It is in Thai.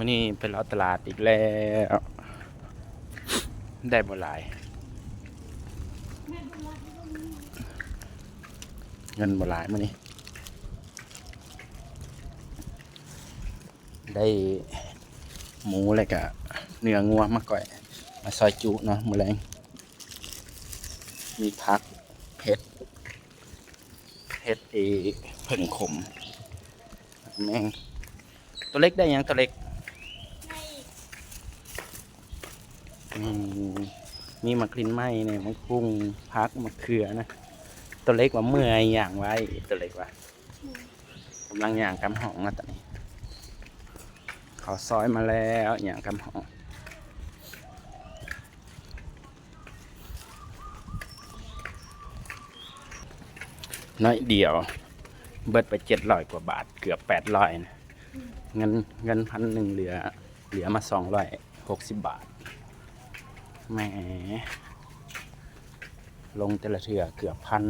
มื่อนี้ไปเลาะตลาดอีกแล้ว ได้บ่หลาย เงินบ่หลายมื่อนี้ ได้หมูอะไรกะเนื้องัวมาก่อย มาซอยจุเนาะมือแรง มีพักเผ็ดเผ็ดเอเพิ่งขม แมงตัวเล็กได้ยังตัวเล็ก อืมมีมะกรินไหมเนี่ยมะกุ้งพักมะเขือนะตัวเล็กว่าเมื่อยอย่างไว้ตัวเล็กว่ากำลังอย่างกำหองนะตอนนี้เขาซอยมาแล้วอย่างกำหองน้อยเดียว เบิดไปเจ็ดร้อยกว่าบาทเกือบแปดร้อยนะเงินเงินพันหนึ่งเหลือ เหลือมาสองร้อยหกสิบบาท แหม ลงแต่ละเถื่อเกือบพัน